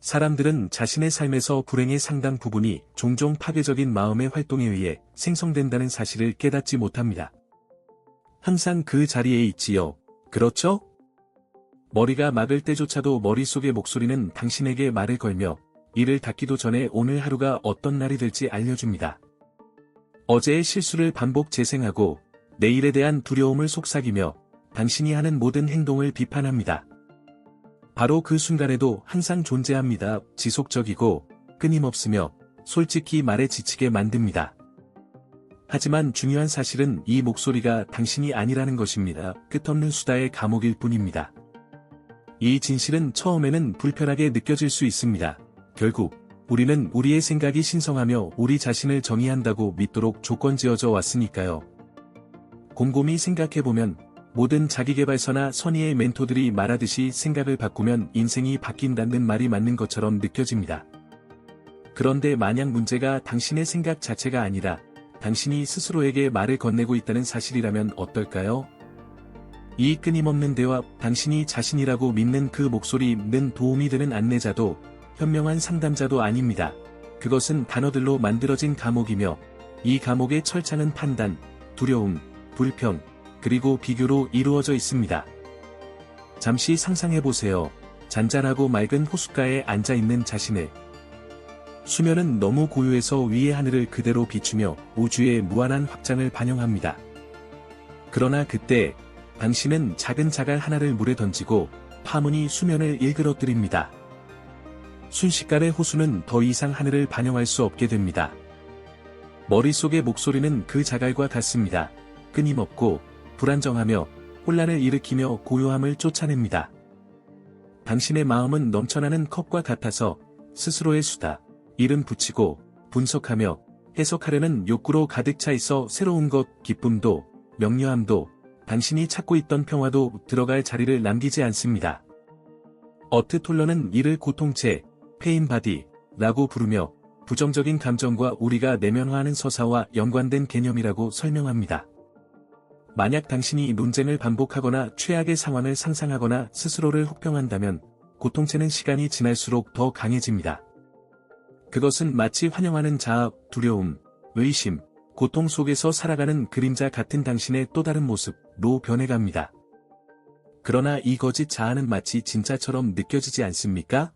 사람들은 자신의 삶에서 불행의 상당 부분이 종종 파괴적인 마음의 활동에 의해 생성된다는 사실을 깨닫지 못합니다. 항상 그 자리에 있지요. 그렇죠? 머리가 막을 때조차도 머릿속의 목소리는 당신에게 말을 걸며 이를 닫기도 전에 오늘 하루가 어떤 날이 될지 알려줍니다. 어제의 실수를 반복 재생하고 내일에 대한 두려움을 속삭이며 당신이 하는 모든 행동을 비판합니다. 바로 그 순간에도 항상 존재합니다. 지속적이고 끊임없으며 솔직히 말에 지치게 만듭니다. 하지만 중요한 사실은 이 목소리가 당신이 아니라는 것입니다. 끝없는 수다의 감옥일 뿐입니다. 이 진실은 처음에는 불편하게 느껴질 수 있습니다. 결국 우리는 우리의 생각이 신성하며 우리 자신을 정의한다고 믿도록 조건 지어져 왔으니까요. 곰곰이 생각해보면 모든 자기개발서나 선의의 멘토들이 말하듯이 생각을 바꾸면 인생이 바뀐다는 말이 맞는 것처럼 느껴집니다. 그런데 만약 문제가 당신의 생각 자체가 아니라 당신이 스스로에게 말을 건네고 있다는 사실이라면 어떨까요? 이 끊임없는 대화, 당신이 자신이라고 믿는 그 목소리는 도움이 되는 안내자도 현명한 상담자도 아닙니다. 그것은 단어들로 만들어진 감옥이며 이 감옥의 철창은 판단, 두려움, 불평, 그리고 비교로 이루어져 있습니다. 잠시 상상해보세요. 잔잔하고 맑은 호숫가에 앉아있는 자신을. 수면은 너무 고요해서 위의 하늘을 그대로 비추며 우주의 무한한 확장을 반영합니다. 그러나 그때 당신은 작은 자갈 하나를 물에 던지고 파문이 수면을 일그러뜨립니다. 순식간에 호수는 더 이상 하늘을 반영할 수 없게 됩니다. 머릿속의 목소리는 그 자갈과 같습니다. 끊임없고 불안정하며 혼란을 일으키며 고요함을 쫓아냅니다. 당신의 마음은 넘쳐나는 컵과 같아서 스스로의 수다, 이름 붙이고 분석하며 해석하려는 욕구로 가득 차 있어 새로운 것, 기쁨도, 명료함도, 당신이 찾고 있던 평화도 들어갈 자리를 남기지 않습니다. 어트 톨러는 이를 고통체, 페인바디, 라고 부르며 부정적인 감정과 우리가 내면화하는 서사와 연관된 개념이라고 설명합니다. 만약 당신이 논쟁을 반복하거나 최악의 상황을 상상하거나 스스로를 혹평한다면 고통체는 시간이 지날수록 더 강해집니다. 그것은 마치 환영하는 자아, 두려움, 의심, 고통 속에서 살아가는 그림자 같은 당신의 또 다른 모습로 변해갑니다. 그러나 이 거짓 자아는 마치 진짜처럼 느껴지지 않습니까?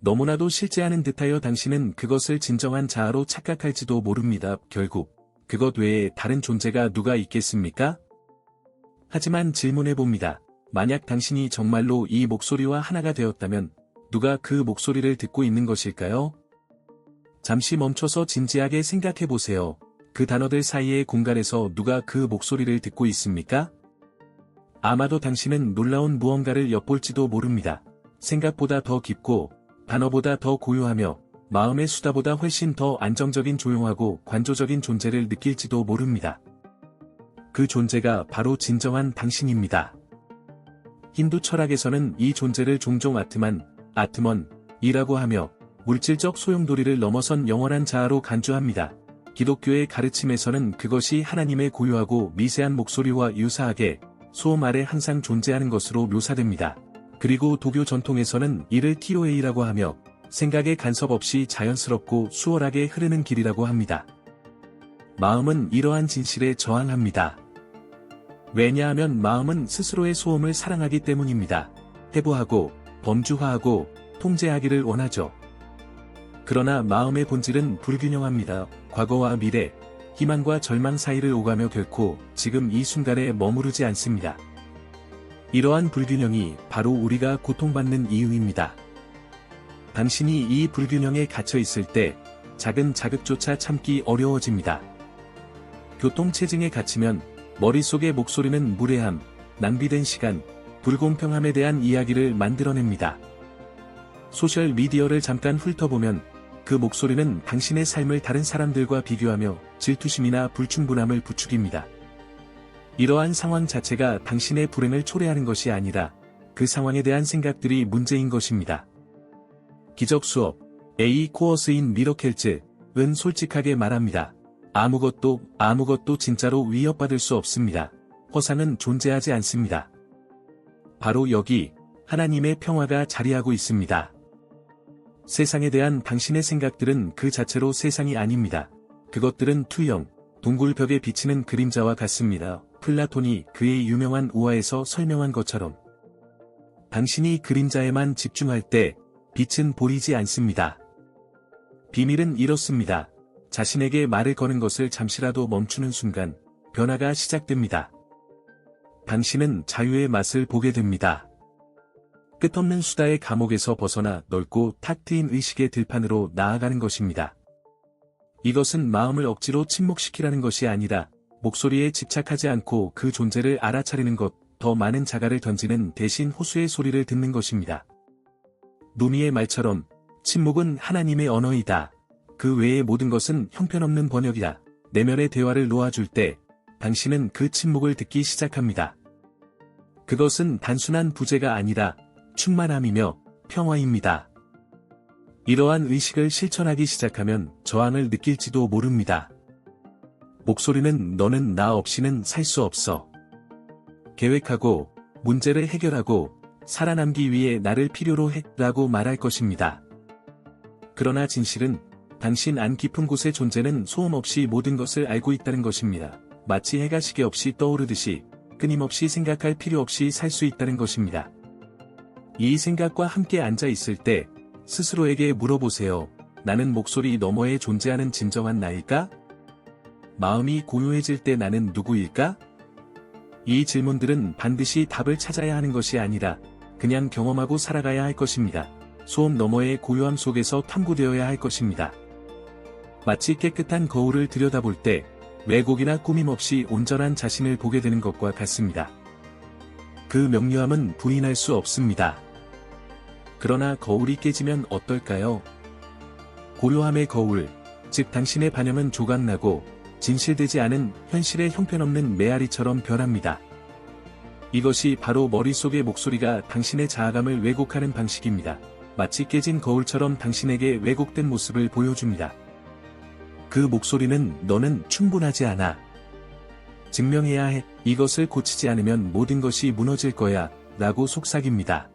너무나도 실제하는 듯하여 당신은 그것을 진정한 자아로 착각할지도 모릅니다. 결국 그것 외에 다른 존재가 누가 있겠습니까? 하지만 질문해봅니다. 만약 당신이 정말로 이 목소리와 하나가 되었다면 누가 그 목소리를 듣고 있는 것일까요? 잠시 멈춰서 진지하게 생각해보세요. 그 단어들 사이의 공간에서 누가 그 목소리를 듣고 있습니까? 아마도 당신은 놀라운 무언가를 엿볼지도 모릅니다. 생각보다 더 깊고 단어보다 더 고요하며 마음의 수다보다 훨씬 더 안정적인 조용하고 관조적인 존재를 느낄지도 모릅니다. 그 존재가 바로 진정한 당신입니다. 힌두 철학에서는 이 존재를 종종 아트만, 아트먼, 이라고 하며 물질적 소용돌이를 넘어선 영원한 자아로 간주합니다. 기독교의 가르침에서는 그것이 하나님의 고요하고 미세한 목소리와 유사하게 소음 아래 항상 존재하는 것으로 묘사됩니다. 그리고 도교 전통에서는 이를 티로에이라고 하며 생각의 간섭 없이 자연스럽고 수월하게 흐르는 길이라고 합니다. 마음은 이러한 진실에 저항합니다. 왜냐하면 마음은 스스로의 소음을 사랑하기 때문입니다. 해부하고 범주화하고 통제하기를 원하죠. 그러나 마음의 본질은 불균형합니다. 과거와 미래, 희망과 절망 사이를 오가며 결코 지금 이 순간에 머무르지 않습니다. 이러한 불균형이 바로 우리가 고통받는 이유입니다. 당신이 이 불균형에 갇혀 있을 때 작은 자극조차 참기 어려워집니다. 교통체증에 갇히면 머릿속의 목소리는 무례함, 낭비된 시간, 불공평함에 대한 이야기를 만들어냅니다. 소셜 미디어를 잠깐 훑어보면 그 목소리는 당신의 삶을 다른 사람들과 비교하며 질투심이나 불충분함을 부추깁니다. 이러한 상황 자체가 당신의 불행을 초래하는 것이 아니라 그 상황에 대한 생각들이 문제인 것입니다. 기적 수업 A 코어스인 미러켈즈은 솔직하게 말합니다. 아무것도 아무것도 진짜로 위협받을 수 없습니다. 허상은 존재하지 않습니다. 바로 여기 하나님의 평화가 자리하고 있습니다. 세상에 대한 당신의 생각들은 그 자체로 세상이 아닙니다. 그것들은 투영, 동굴벽에 비치는 그림자와 같습니다. 플라톤이 그의 유명한 우화에서 설명한 것처럼. 당신이 그림자에만 집중할 때 빛은 보이지 않습니다. 비밀은 이렇습니다. 자신에게 말을 거는 것을 잠시라도 멈추는 순간 변화가 시작됩니다. 당신은 자유의 맛을 보게 됩니다. 끝없는 수다의 감옥에서 벗어나 넓고 탁 트인 의식의 들판으로 나아가는 것입니다. 이것은 마음을 억지로 침묵시키라는 것이 아니라 목소리에 집착하지 않고 그 존재를 알아차리는 것, 더 많은 자가를 던지는 대신 호수의 소리를 듣는 것입니다. 누미의 말처럼 침묵은 하나님의 언어이다. 그 외의 모든 것은 형편없는 번역이다. 내면의 대화를 놓아줄 때 당신은 그 침묵을 듣기 시작합니다. 그것은 단순한 부재가 아니라 충만함이며 평화입니다. 이러한 의식을 실천하기 시작하면 저항을 느낄지도 모릅니다. 목소리는 너는 나 없이는 살 수 없어. 계획하고 문제를 해결하고 살아남기 위해 나를 필요로 했라고 말할 것입니다. 그러나 진실은 당신 안 깊은 곳의 존재는 소음 없이 모든 것을 알고 있다는 것입니다. 마치 해가 시계 없이 떠오르듯이 끊임없이 생각할 필요 없이 살 수 있다는 것입니다. 이 생각과 함께 앉아 있을 때 스스로에게 물어보세요. 나는 목소리 너머에 존재하는 진정한 나일까? 마음이 고요해질 때 나는 누구일까? 이 질문들은 반드시 답을 찾아야 하는 것이 아니라 그냥 경험하고 살아가야 할 것입니다. 소음 너머의 고요함 속에서 탐구되어야 할 것입니다. 마치 깨끗한 거울을 들여다볼 때 왜곡이나 꾸밈 없이 온전한 자신을 보게 되는 것과 같습니다. 그 명료함은 부인할 수 없습니다. 그러나 거울이 깨지면 어떨까요? 고요함의 거울, 즉 당신의 반영은 조각나고 진실되지 않은 현실의 형편없는 메아리처럼 변합니다. 이것이 바로 머릿속의 목소리가 당신의 자아감을 왜곡하는 방식입니다. 마치 깨진 거울처럼 당신에게 왜곡된 모습을 보여줍니다. 그 목소리는 너는 충분하지 않아. 증명해야 해. 이것을 고치지 않으면 모든 것이 무너질 거야. 라고 속삭입니다.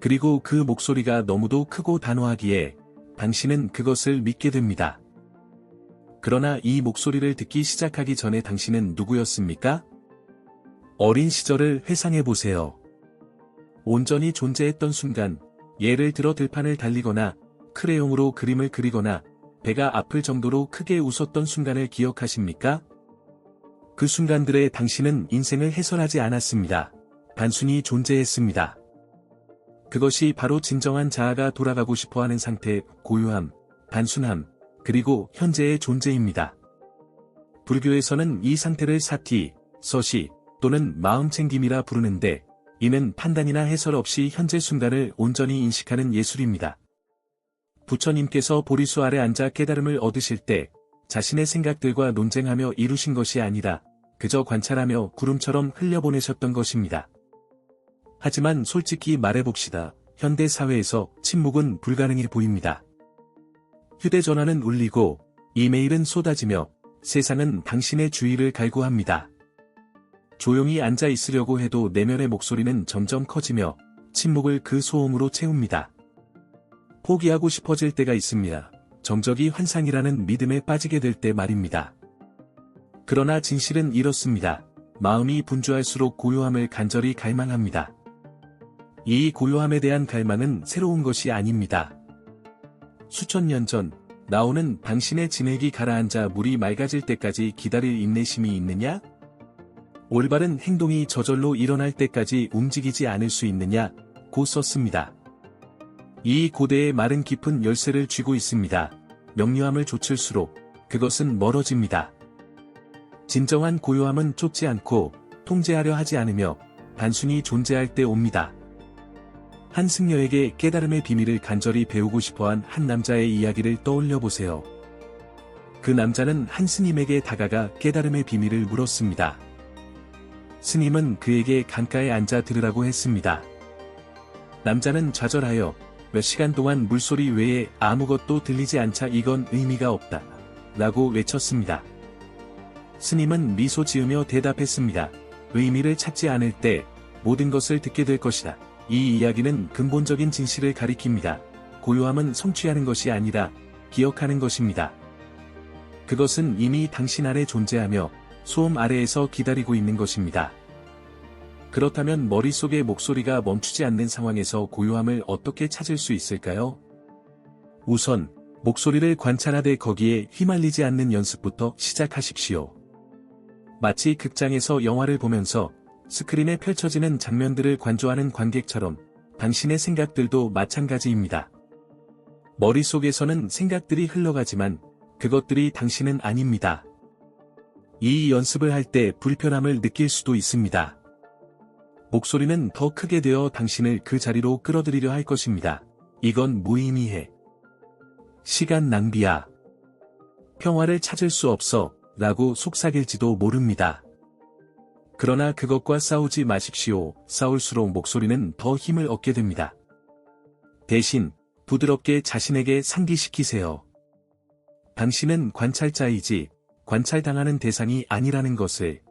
그리고 그 목소리가 너무도 크고 단호하기에 당신은 그것을 믿게 됩니다. 그러나 이 목소리를 듣기 시작하기 전에 당신은 누구였습니까? 어린 시절을 회상해 보세요. 온전히 존재했던 순간, 예를 들어 들판을 달리거나 크레용으로 그림을 그리거나 배가 아플 정도로 크게 웃었던 순간을 기억하십니까? 그 순간들에 당신은 인생을 해설하지 않았습니다. 단순히 존재했습니다. 그것이 바로 진정한 자아가 돌아가고 싶어 하는 상태, 고요함, 단순함, 그리고 현재의 존재입니다. 불교에서는 이 상태를 사티, 서시, 또는 마음챙김이라 부르는데, 이는 판단이나 해설 없이 현재 순간을 온전히 인식하는 예술입니다. 부처님께서 보리수 아래 앉아 깨달음을 얻으실 때, 자신의 생각들과 논쟁하며 이루신 것이 아니라, 그저 관찰하며 구름처럼 흘려보내셨던 것입니다. 하지만 솔직히 말해봅시다. 현대 사회에서 침묵은 불가능해 보입니다. 휴대전화는 울리고 이메일은 쏟아지며 세상은 당신의 주의를 갈구합니다. 조용히 앉아 있으려고 해도 내면의 목소리는 점점 커지며 침묵을 그 소음으로 채웁니다. 포기하고 싶어질 때가 있습니다. 정적이 환상이라는 믿음에 빠지게 될 때 말입니다. 그러나 진실은 이렇습니다. 마음이 분주할수록 고요함을 간절히 갈망합니다. 이 고요함에 대한 갈망은 새로운 것이 아닙니다. 수천 년 전, 나오는 당신의 진액이 가라앉아 물이 맑아질 때까지 기다릴 인내심이 있느냐? 올바른 행동이 저절로 일어날 때까지 움직이지 않을 수 있느냐? 고 썼습니다. 이 고대의 말은 깊은 열쇠를 쥐고 있습니다. 명료함을 좇을수록 그것은 멀어집니다. 진정한 고요함은 쫓지 않고 통제하려 하지 않으며 단순히 존재할 때 옵니다. 한 승려에게 깨달음의 비밀을 간절히 배우고 싶어한 한 남자의 이야기를 떠올려 보세요. 그 남자는 한 스님에게 다가가 깨달음의 비밀을 물었습니다. 스님은 그에게 강가에 앉아 들으라고 했습니다. 남자는 좌절하여 몇 시간 동안 물소리 외에 아무것도 들리지 않자 이건 의미가 없다. 라고 외쳤습니다. 스님은 미소 지으며 대답했습니다. 의미를 찾지 않을 때 모든 것을 듣게 될 것이다. 이 이야기는 근본적인 진실을 가리킵니다. 고요함은 성취하는 것이 아니라 기억하는 것입니다. 그것은 이미 당신 아래 존재하며 소음 아래에서 기다리고 있는 것입니다. 그렇다면 머릿속의 목소리가 멈추지 않는 상황에서 고요함을 어떻게 찾을 수 있을까요? 우선, 목소리를 관찰하되 거기에 휘말리지 않는 연습부터 시작하십시오. 마치 극장에서 영화를 보면서 스크린에 펼쳐지는 장면들을 관조하는 관객처럼 당신의 생각들도 마찬가지입니다. 머릿속에서는 생각들이 흘러가지만 그것들이 당신은 아닙니다. 이 연습을 할 때 불편함을 느낄 수도 있습니다. 목소리는 더 크게 되어 당신을 그 자리로 끌어들이려 할 것입니다. 이건 무의미해. 시간 낭비야. 평화를 찾을 수 없어 라고 속삭일지도 모릅니다. 그러나 그것과 싸우지 마십시오. 싸울수록 목소리는 더 힘을 얻게 됩니다. 대신 부드럽게 자신에게 상기시키세요. 당신은 관찰자이지 관찰당하는 대상이 아니라는 것을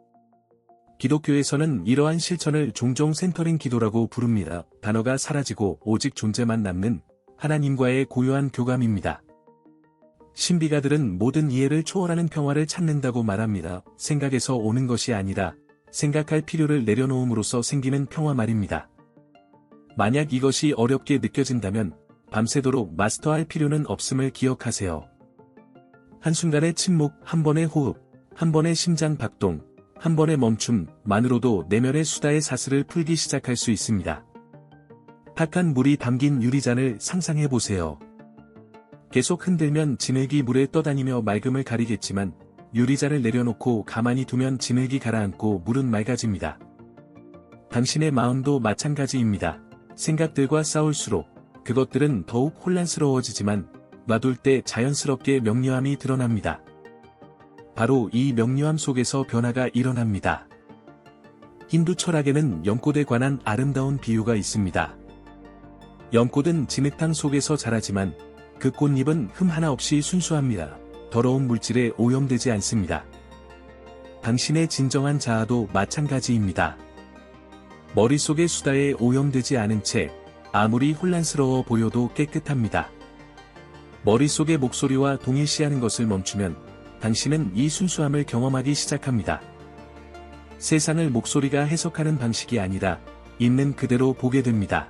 기독교에서는 이러한 실천을 종종 센터링 기도라고 부릅니다. 단어가 사라지고 오직 존재만 남는 하나님과의 고요한 교감입니다. 신비가들은 모든 이해를 초월하는 평화를 찾는다고 말합니다. 생각에서 오는 것이 아니라 생각할 필요를 내려놓음으로써 생기는 평화 말입니다. 만약 이것이 어렵게 느껴진다면 밤새도록 마스터할 필요는 없음을 기억하세요. 한순간의 침묵, 한 번의 호흡, 한 번의 심장 박동, 한 번의 멈춤만으로도 내면의 수다의 사슬을 풀기 시작할 수 있습니다. 탁한 물이 담긴 유리잔을 상상해 보세요. 계속 흔들면 진흙이 물에 떠다니며 맑음을 가리겠지만 유리잔을 내려놓고 가만히 두면 진흙이 가라앉고 물은 맑아집니다. 당신의 마음도 마찬가지입니다. 생각들과 싸울수록 그것들은 더욱 혼란스러워지지만 놔둘 때 자연스럽게 명료함이 드러납니다. 바로 이 명료함 속에서 변화가 일어납니다. 힌두 철학에는 연꽃에 관한 아름다운 비유가 있습니다. 연꽃은 진흙탕 속에서 자라지만 그 꽃잎은 흠 하나 없이 순수합니다. 더러운 물질에 오염되지 않습니다. 당신의 진정한 자아도 마찬가지입니다. 머릿속의 수다에 오염되지 않은 채 아무리 혼란스러워 보여도 깨끗합니다. 머릿속의 목소리와 동일시하는 것을 멈추면 당신은 이 순수함을 경험하기 시작합니다. 세상을 목소리가 해석하는 방식이 아니라 있는 그대로 보게 됩니다.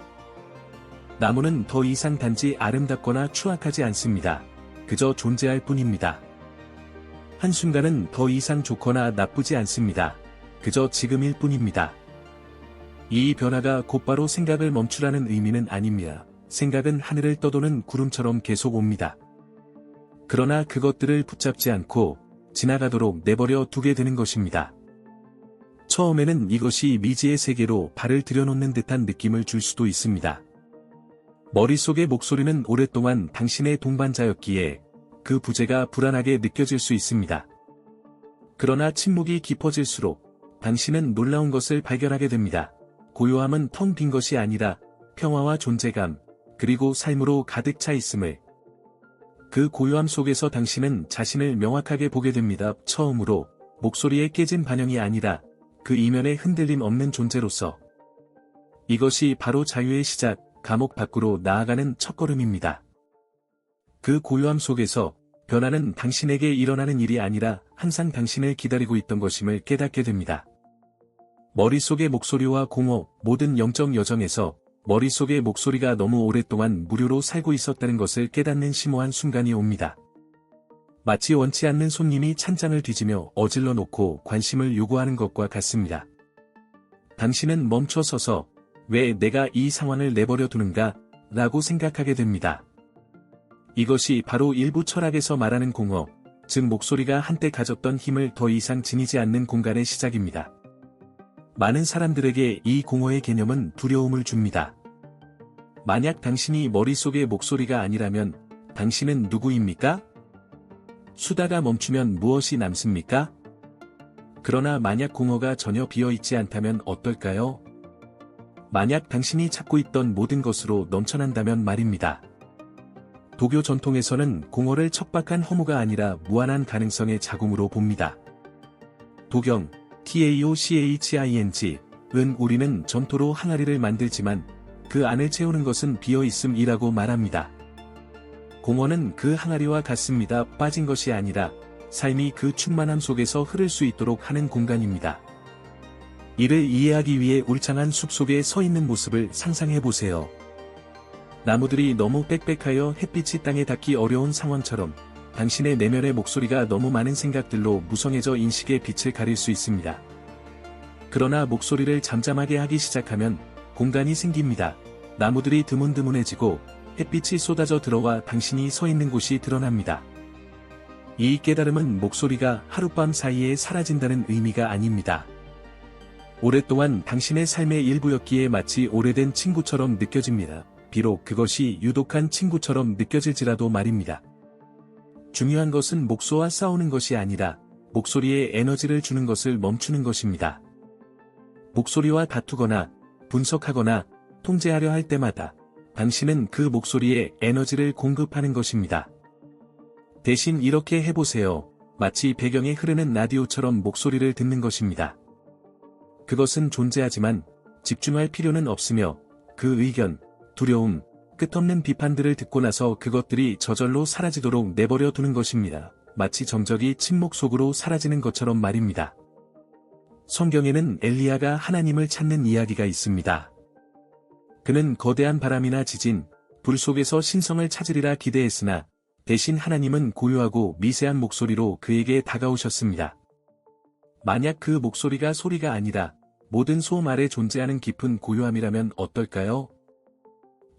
나무는 더 이상 단지 아름답거나 추악하지 않습니다. 그저 존재할 뿐입니다. 한순간은 더 이상 좋거나 나쁘지 않습니다. 그저 지금일 뿐입니다. 이 변화가 곧바로 생각을 멈추라는 의미는 아닙니다. 생각은 하늘을 떠도는 구름처럼 계속 옵니다. 그러나 그것들을 붙잡지 않고 지나가도록 내버려 두게 되는 것입니다. 처음에는 이것이 미지의 세계로 발을 들여놓는 듯한 느낌을 줄 수도 있습니다. 머릿속의 목소리는 오랫동안 당신의 동반자였기에 그 부재가 불안하게 느껴질 수 있습니다. 그러나 침묵이 깊어질수록 당신은 놀라운 것을 발견하게 됩니다. 고요함은 텅 빈 것이 아니라 평화와 존재감, 그리고 삶으로 가득 차 있음을 그 고요함 속에서 당신은 자신을 명확하게 보게 됩니다. 처음으로 목소리에 깨진 반영이 아니라 그 이면에 흔들림 없는 존재로서 이것이 바로 자유의 시작, 감옥 밖으로 나아가는 첫걸음입니다. 그 고요함 속에서 변화는 당신에게 일어나는 일이 아니라 항상 당신을 기다리고 있던 것임을 깨닫게 됩니다. 머릿속의 목소리와 공허, 모든 영적 여정에서 머릿속의 목소리가 너무 오랫동안 무료로 살고 있었다는 것을 깨닫는 심오한 순간이 옵니다. 마치 원치 않는 손님이 찬장을 뒤지며 어질러 놓고 관심을 요구하는 것과 같습니다. 당신은 멈춰 서서 왜 내가 이 상황을 내버려 두는가 라고 생각하게 됩니다. 이것이 바로 일부 철학에서 말하는 공허, 즉 목소리가 한때 가졌던 힘을 더 이상 지니지 않는 공간의 시작입니다. 많은 사람들에게 이 공허의 개념은 두려움을 줍니다. 만약 당신이 머릿속의 목소리가 아니라면 당신은 누구입니까? 수다가 멈추면 무엇이 남습니까? 그러나 만약 공허가 전혀 비어있지 않다면 어떨까요? 만약 당신이 찾고 있던 모든 것으로 넘쳐난다면 말입니다. 도교 전통에서는 공허를 척박한 허무가 아니라 무한한 가능성의 자궁으로 봅니다. 도경, TAOCHING, 은 우리는 전토로 항아리를 만들지만 그 안을 채우는 것은 비어있음이라고 말합니다. 공원은 그 항아리와 같습니다. 빠진 것이 아니라 삶이 그 충만함 속에서 흐를 수 있도록 하는 공간입니다. 이를 이해하기 위해 울창한 숲속에 서 있는 모습을 상상해 보세요. 나무들이 너무 빽빽하여 햇빛이 땅에 닿기 어려운 상황처럼 당신의 내면의 목소리가 너무 많은 생각들로 무성해져 인식의 빛을 가릴 수 있습니다. 그러나 목소리를 잠잠하게 하기 시작하면 공간이 생깁니다. 나무들이 드문드문해지고 햇빛이 쏟아져 들어와 당신이 서 있는 곳이 드러납니다. 이 깨달음은 목소리가 하룻밤 사이에 사라진다는 의미가 아닙니다. 오랫동안 당신의 삶의 일부였기에 마치 오래된 친구처럼 느껴집니다. 비록 그것이 유독한 친구처럼 느껴질지라도 말입니다. 중요한 것은 목소와 싸우는 것이 아니라 목소리에 에너지를 주는 것을 멈추는 것입니다. 목소리와 다투거나 분석하거나 통제하려 할 때마다 당신은 그 목소리에 에너지를 공급하는 것입니다. 대신 이렇게 해보세요. 마치 배경에 흐르는 라디오처럼 목소리를 듣는 것입니다. 그것은 존재하지만 집중할 필요는 없으며 그 의견, 두려움, 끝없는 비판들을 듣고 나서 그것들이 저절로 사라지도록 내버려 두는 것입니다. 마치 정적이 침묵 속으로 사라지는 것처럼 말입니다. 성경에는 엘리야가 하나님을 찾는 이야기가 있습니다. 그는 거대한 바람이나 지진, 불 속에서 신성을 찾으리라 기대했으나 대신 하나님은 고요하고 미세한 목소리로 그에게 다가오셨습니다. 만약 그 목소리가 소리가 아니라 모든 소음 아래 존재하는 깊은 고요함이라면 어떨까요?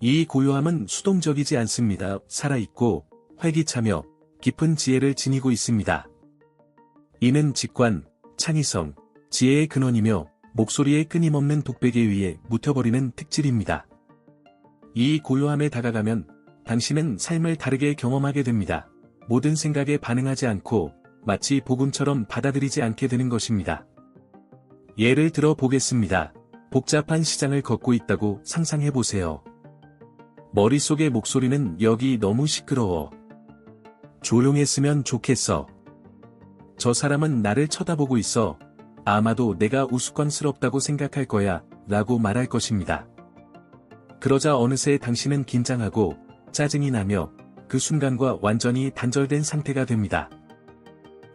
이 고요함은 수동적이지 않습니다. 살아있고 활기차며 깊은 지혜를 지니고 있습니다. 이는 직관, 창의성, 지혜의 근원이며 목소리의 끊임없는 독백에 의해 묻혀버리는 특질입니다. 이 고요함에 다가가면 당신은 삶을 다르게 경험하게 됩니다. 모든 생각에 반응하지 않고 마치 복음처럼 받아들이지 않게 되는 것입니다. 예를 들어 보겠습니다. 복잡한 시장을 걷고 있다고 상상해 보세요. 머릿속의 목소리는 여기 너무 시끄러워. 조용했으면 좋겠어. 저 사람은 나를 쳐다보고 있어. 아마도 내가 우스꽝스럽다고 생각할 거야, 라고 말할 것입니다. 그러자 어느새 당신은 긴장하고 짜증이 나며 그 순간과 완전히 단절된 상태가 됩니다.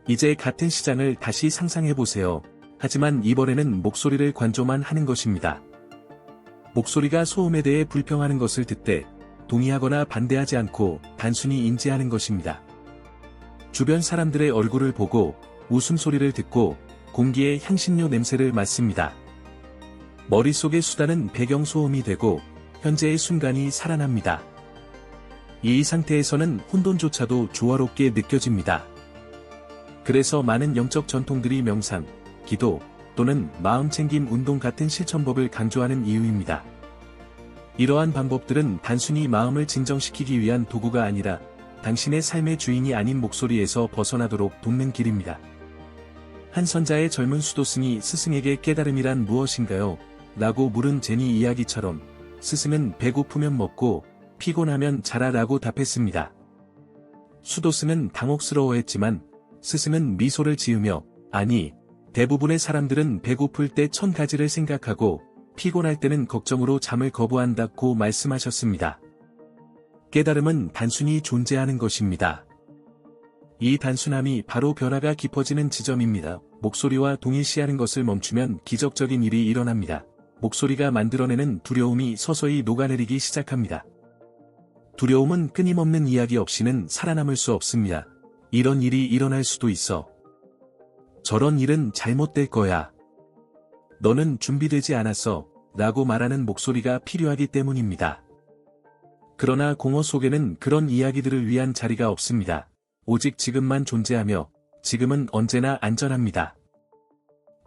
이제 같은 시장을 다시 상상해보세요. 하지만 이번에는 목소리를 관조만 하는 것입니다. 목소리가 소음에 대해 불평하는 것을 듣되 동의하거나 반대하지 않고 단순히 인지하는 것입니다. 주변 사람들의 얼굴을 보고 웃음소리를 듣고 공기의 향신료 냄새를 맡습니다. 머릿속의 수다는 배경소음이 되고 현재의 순간이 살아납니다. 이 상태에서는 혼돈조차도 조화롭게 느껴집니다. 그래서 많은 영적 전통들이 명상, 기도, 또는 마음챙김 운동 같은 실천법을 강조하는 이유입니다. 이러한 방법들은 단순히 마음을 진정시키기 위한 도구가 아니라 당신의 삶의 주인이 아닌 목소리에서 벗어나도록 돕는 길입니다. 한 선자의 젊은 수도승이 스승에게 깨달음이란 무엇인가요? 라고 물은 제니 이야기처럼 스승은 배고프면 먹고 피곤하면 자라라고 답했습니다. 수도승은 당혹스러워했지만 스승은 미소를 지으며 아니 대부분의 사람들은 배고플 때 천 가지를 생각하고 피곤할 때는 걱정으로 잠을 거부한다고 말씀하셨습니다. 깨달음은 단순히 존재하는 것입니다. 이 단순함이 바로 변화가 깊어지는 지점입니다. 목소리와 동일시하는 것을 멈추면 기적적인 일이 일어납니다. 목소리가 만들어내는 두려움이 서서히 녹아내리기 시작합니다. 두려움은 끊임없는 이야기 없이는 살아남을 수 없습니다. 이런 일이 일어날 수도 있어. 저런 일은 잘못될 거야. 너는 준비되지 않았어. 라고 말하는 목소리가 필요하기 때문입니다. 그러나 공허 속에는 그런 이야기들을 위한 자리가 없습니다. 오직 지금만 존재하며 지금은 언제나 안전합니다.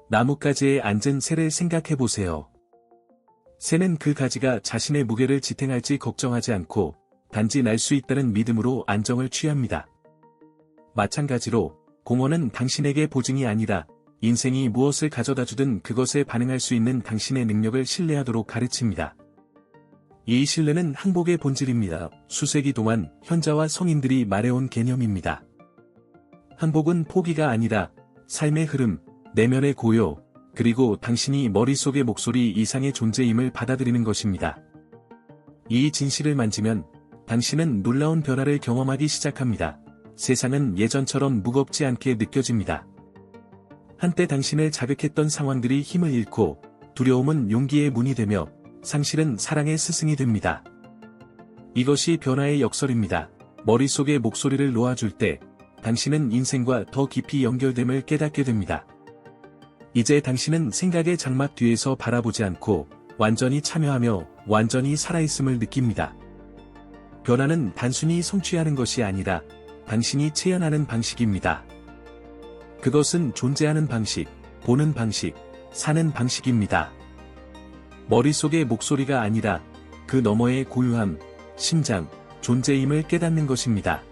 나뭇가지에 앉은 새를 생각해 보세요. 새는 그 가지가 자신의 무게를 지탱할지 걱정하지 않고 단지 날 수 있다는 믿음으로 안정을 취합니다. 마찬가지로 공허는 당신에게 보증이 아니라 인생이 무엇을 가져다 주든 그것에 반응할 수 있는 당신의 능력을 신뢰하도록 가르칩니다. 이 신뢰는 항복의 본질입니다. 수세기 동안 현자와 성인들이 말해온 개념입니다. 항복은 포기가 아니라 삶의 흐름, 내면의 고요, 그리고 당신이 머릿속의 목소리 이상의 존재임을 받아들이는 것입니다. 이 진실을 만지면 당신은 놀라운 변화를 경험하기 시작합니다. 세상은 예전처럼 무겁지 않게 느껴집니다. 한때 당신을 자극했던 상황들이 힘을 잃고 두려움은 용기의 문이 되며 상실은 사랑의 스승이 됩니다. 이것이 변화의 역설입니다. 머릿속에 목소리를 놓아줄 때 당신은 인생과 더 깊이 연결됨을 깨닫게 됩니다. 이제 당신은 생각의 장막 뒤에서 바라보지 않고 완전히 참여하며 완전히 살아있음을 느낍니다. 변화는 단순히 성취하는 것이 아니라 당신이 체현하는 방식입니다. 그것은 존재하는 방식, 보는 방식, 사는 방식입니다. 머릿속의 목소리가 아니라 그 너머의 고유함, 심장, 존재임을 깨닫는 것입니다.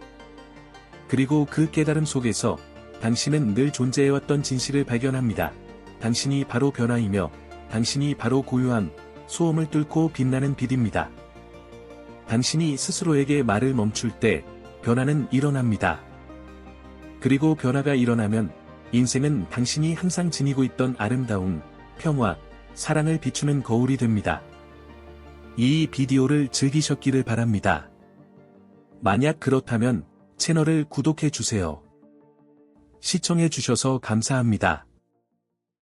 그리고 그 깨달음 속에서 당신은 늘 존재해왔던 진실을 발견합니다. 당신이 바로 변화이며 당신이 바로 고유함, 소음을 뚫고 빛나는 빛입니다. 당신이 스스로에게 말을 멈출 때 변화는 일어납니다. 그리고 변화가 일어나면 인생은 당신이 항상 지니고 있던 아름다움, 평화, 사랑을 비추는 거울이 됩니다. 이 비디오를 즐기셨기를 바랍니다. 만약 그렇다면 채널을 구독해 주세요. 시청해 주셔서 감사합니다.